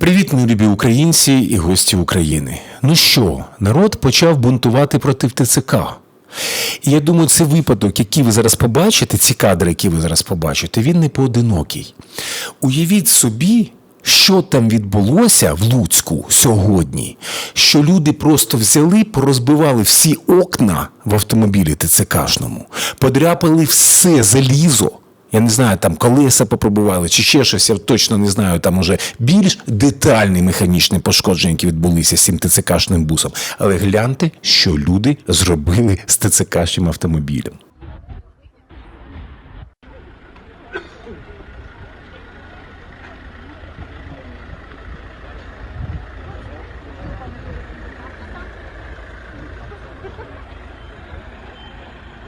Привіт, мої любі українці і гості України. Ну що, народ почав бунтувати проти ТЦК. І я думаю, це випадок, який ви зараз побачите, ці кадри, які ви зараз побачите, він не поодинокий. Уявіть собі, що там відбулося в Луцьку сьогодні, що люди просто взяли, порозбивали всі окна в автомобілі ТЦКшному, подряпали все залізо. Я не знаю, там колеса попробували чи ще щось, я точно не знаю, там уже більш детальні механічні пошкодження, які відбулися з цим ТЦКшним бусом. Але гляньте, що люди зробили з ТЦКшним автомобілем.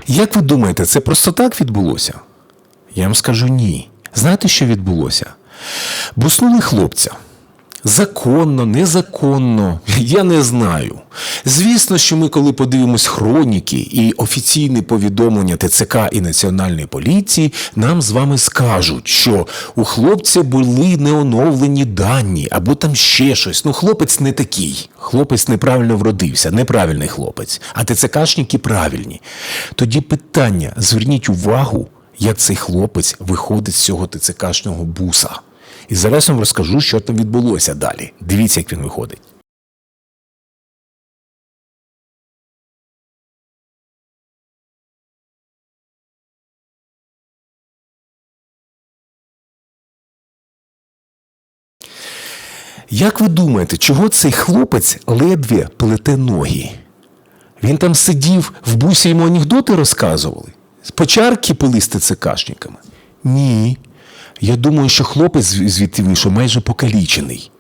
Як ви думаєте, це просто так відбулося? Я вам скажу ні. Знаєте, що відбулося? Буснули хлопця. Законно, незаконно, я не знаю. Звісно, що ми, коли подивимось хроніки і офіційне повідомлення ТЦК і Національної поліції, нам з вами скажуть, що у хлопця були неоновлені дані або там ще щось. Ну, хлопець не такий. Хлопець неправильно вродився, неправильний хлопець, а ТЦКшники правильні. Тоді питання: зверніть увагу, як цей хлопець виходить з цього ТЦКшного буса. І зараз вам розкажу, що там відбулося далі. Дивіться, як він виходить. Як ви думаєте, чого цей хлопець ледве плете ноги? Він там сидів в бусі йому анекдоти розказували? Почарки пили з ТЦКшниками? Ні. Я думаю, що хлопець звідти вийшов майже покалічений.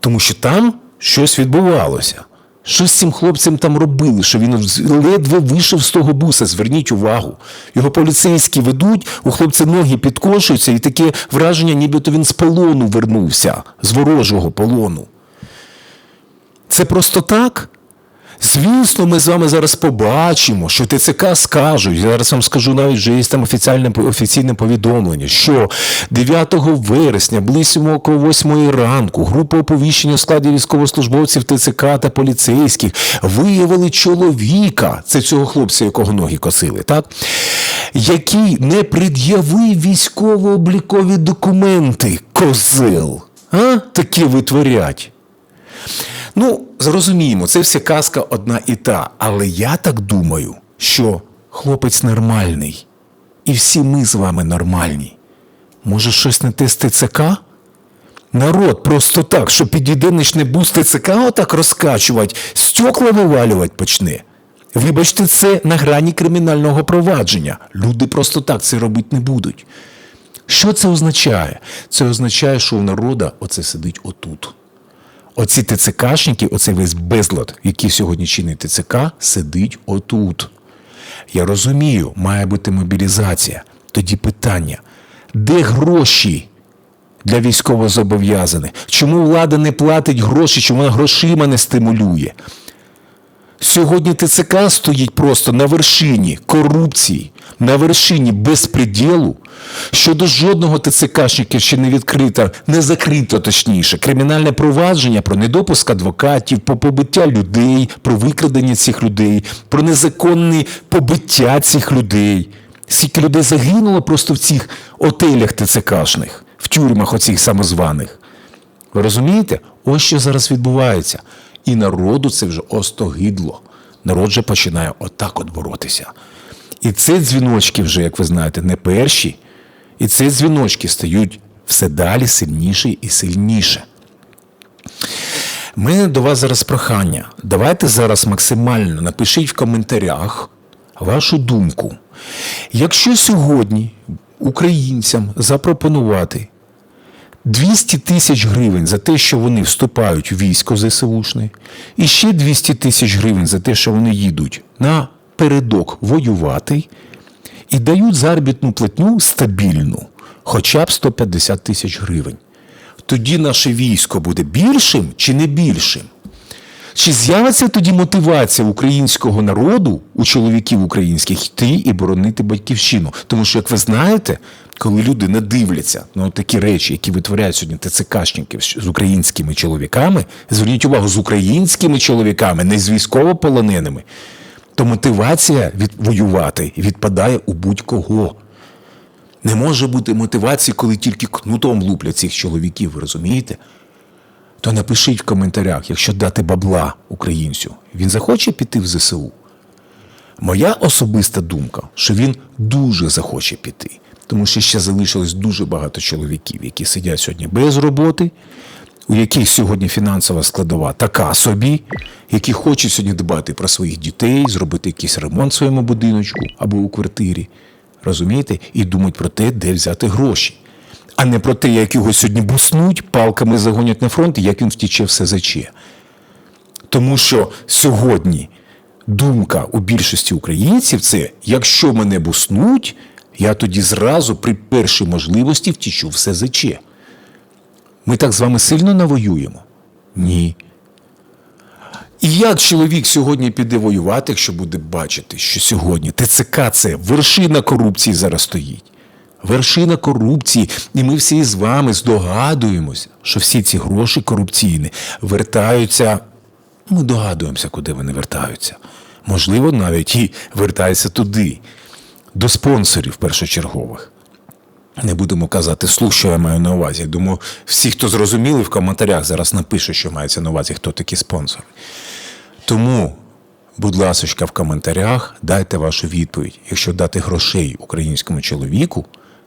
Тому що там щось відбувалося. Що з цим хлопцем там робили, що він ледве вийшов з того буса, зверніть увагу. Його поліцейські ведуть, у хлопця ноги підкошуються, і таке враження, нібито він з полону вернувся, з ворожого полону. Це просто так? Звісно, ми з вами зараз побачимо, що ТЦК скажуть. Я зараз вам скажу навіть вже є там офіційне, офіційне повідомлення, що 9 вересня, близько 8 ранку, група оповіщення у складі військовослужбовців ТЦК та поліцейських виявили чоловіка, це цього хлопця, якого ноги косили, так? який не пред'явив військово-облікові документи. Козел. А? Таке витворять. Ну, зрозуміємо, це все казка одна і та. Але я так думаю, що хлопець нормальний. І всі ми з вами нормальні. Може, щось не те з ТЦК? Народ просто так, що підійде нічний бус ТЦК отак розкачувати, стекла вивалювати почне. Вибачте, це на грані кримінального провадження. Люди просто так це робити не будуть. Що це означає? Це означає, що у народа оце сидить отут. Оці ТЦКшники, оцей весь безлад, який сьогодні чинить ТЦК, сидить отут. Я розумію, має бути мобілізація. Тоді питання: де гроші для військовозобов'язаних? Чому влада не платить гроші, чому вона грошима не стимулює? Сьогодні ТЦК стоїть просто на вершині корупції, на вершині безпреділу. Щодо жодного ТЦКшника ще не відкрито, не закрито точніше, кримінальне провадження про недопуск адвокатів, про побиття людей, про викрадення цих людей, про незаконне побиття цих людей. Скільки людей загинуло просто в цих отелях ТЦКшних, в тюрмах оцих самозваних. Ви розумієте? Ось що зараз відбувається. І народу це вже остогидло. Народ же починає отак от боротися. І ці дзвіночки вже, як ви знаєте, не перші. І ці дзвіночки стають все далі сильніше і сильніше. Мене до вас зараз прохання. Давайте зараз максимально напишіть в коментарях вашу думку. Якщо сьогодні українцям запропонувати 200 тисяч гривень за те, що вони вступають у військо ЗСУшне, і ще 200 тисяч гривень за те, що вони їдуть на передок воювати, і дають заробітну платню стабільну, хоча б 150 тисяч гривень. Тоді наше військо буде більшим чи не більшим? Чи з'явиться тоді мотивація українського народу, у чоловіків українських йти і боронити батьківщину? Тому що, як ви знаєте, коли люди не дивляться на такі речі, які витворяють сьогодні ТЦКшники з українськими чоловіками, зверніть увагу, з українськими чоловіками, не з військовополоненими, то мотивація від воювати відпадає у будь-кого. Не може бути мотивації, коли тільки кнутом луплять цих чоловіків, ви розумієте? То напишіть в коментарях, якщо дати бабла українцю, він захоче піти в ЗСУ. Моя особиста думка, що він дуже захоче піти, тому що ще залишилось дуже багато чоловіків, які сидять сьогодні без роботи, у яких сьогодні фінансова складова така собі, які хочуть сьогодні дбати про своїх дітей, зробити якийсь ремонт в своєму будиночку або у квартирі. Розумієте? І думають про те, де взяти гроші. А не про те, як його сьогодні буснуть, палками загонять на фронт і як він втіче в СЗЧ. Тому що сьогодні думка у більшості українців це якщо мене буснуть, я тоді зразу при першій можливості втічу в СЗЧ. Ми так з вами сильно навоюємо? Ні. І як чоловік сьогодні піде воювати, якщо буде бачити, що сьогодні ТЦК це вершина корупції зараз стоїть. Вершина корупції, і ми всі з вами здогадуємося, що всі ці гроші корупційні вертаються. Ми догадуємося, куди вони вертаються. Можливо, навіть і вертаються туди, до спонсорів першочергових. Не будемо казати слух, що я маю на увазі. Думаю, всі, хто зрозуміли, в коментарях зараз напишуть, що мається на увазі, хто такі спонсори. Тому, будь ласка, в коментарях дайте вашу відповідь, якщо дати грошей українському чоловіку,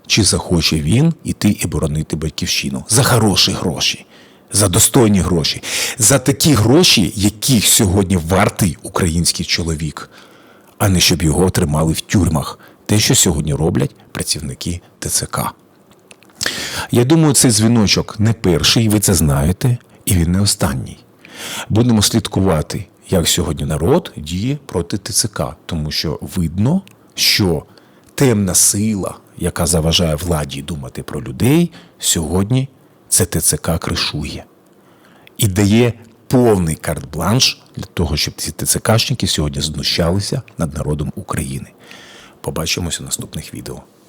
чи захоче він іти і боронити батьківщину за хороші гроші, за достойні гроші, за такі гроші, яких сьогодні вартий український чоловік, а не щоб його тримали в тюрмах. Те, що сьогодні роблять працівники ТЦК. Я думаю, цей дзвіночок не перший, ви це знаєте, і він не останній. Будемо слідкувати, як сьогодні народ діє проти ТЦК, тому що видно, що темна сила, яка заважає владі думати про людей, сьогодні це ТЦК кришує і дає повний карт-бланш для того, щоб ці ТЦКшники сьогодні знущалися над народом України. Побачимося в наступних відео.